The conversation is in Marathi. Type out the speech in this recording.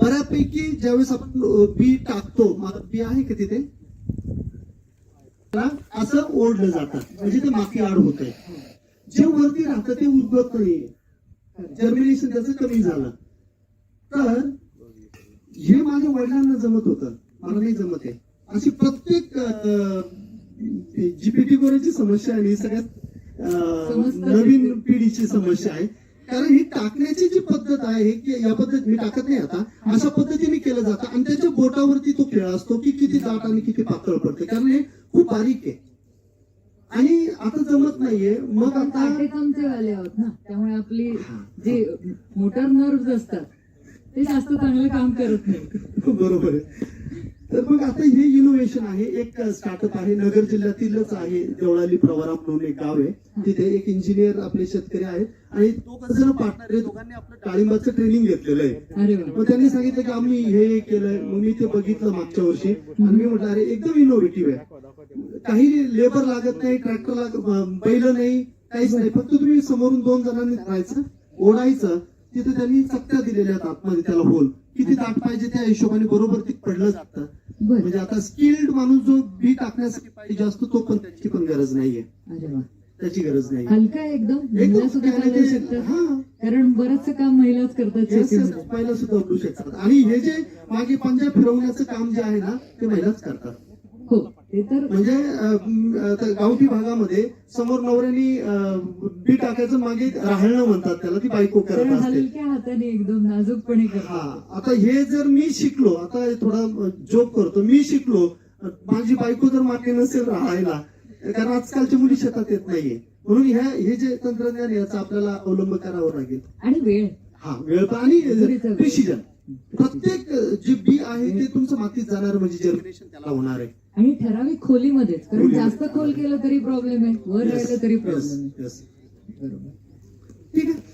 बऱ्यापैकी ज्यावेळेस आपण बी टाकतो बी आहे का तिथे? असं ओढलं जातं. म्हणजे ते माती आड होत आहे जे वरती राहतं ते उद्भवत नाहीये. जर्मिनेशन त्याचं कमी झालं. तर हे माझ्या वडिलांना जमत होतं. मला नाही जमत आहे अशी प्रत्येक जीपीटी कोरेची समस्या आहे ही सगळ्यात. नवीन पिढीची समस्या आहे कारण ही टाकण्याची जी पद्धत आहे की या पद्धत मी टाकत नाही आता अशा पद्धतीने केलं जातं. आणि त्याच्या बोटावरती तो खेळ असतो की किती दाट आणि किती पातळ पडते. कारण हे खूप बारीक आहे. आणि आता जमत नाहीये. मग आता काटेकामचे वाले आहोत ना त्यामुळे आपली जे मोटर नर्व्ह असतात ते जास्त चांगलं काम करत नाही बरोबर आहे. तर मग आता हे इनोव्हेशन आहे एक स्टार्टअप आहे नगर जिल्ह्यातीलच आहे देवळाली प्रवरा म्हणून एक गाव आहे. तिथे एक इंजिनियर आपले शेतकरी आहेत. आणि दोघ जण पार्टनर आहे दोघांनी आपलं डाळिंबाचं ट्रेनिंग घेतलेलं आहे. मग त्यांनी सांगितलं की आम्ही हे केलंय मग मी ते बघितलं मागच्या वर्षी. आणि मी म्हटलं अरे एकदम इनोव्हेटिव्ह आहे. काही लेबर लागत नाही ट्रॅक्टर लागत बैल नाही काहीच नाही. फक्त तुम्ही समोरून दोन जणांनी करायचं ओढायचं. तिथे त्यांनी चकत्या दिलेल्या आहेत आतमध्ये त्याला होल किती दाट पाहिजे त्या हिशोबाने बरोबर ते पडलं जातं. म्हणजे आता स्किल्ड माणूस जो बी टाकण्यासाठी पाहिजे असतो तो पण त्याची पण गरज नाहीये. अरे वा. त्याची गरज नाही हलका एकदम महिला सुद्धा चालवू शकतात. हा. कारण बरंचसं काम महिलाच करतात महिला सुद्धा उठू शकतात. आणि हे जे मागे पंजा फिरवण्याचं काम जे आहे ना ते महिलाच करतात. हो ते तर म्हणजे गावठी भागामध्ये समोर नवऱ्यानी बी टाकायचं मागे राहणं म्हणतात त्याला ती बायको करत असते. हाताने एकदम नाजूकपणे हा आता हे जर मी शिकलो आता थोडा जोक करतो. मी शिकलो माझी बायको जर मागे नसेल राहायला कारण आजकालच्या मुली शेतात येत नाहीये. म्हणून ह्या हे जे तंत्रज्ञान याचा आपल्याला अवलंब करावा लागेल. आणि वेळ. हा वेळ पण आणि. प्रिसिजन प्रत्येक जे बी आहे ते तुमचं मातीत जाणार म्हणजे जर्मिनेशन त्याला होणार आहे. आणि ठराविक खोलीमध्येच कारण. जास्त खोल केलं तरी प्रॉब्लेम आहे वर राहिलं तरी प्रॉब्लेम आहे. बरोबर. ठीक आहे.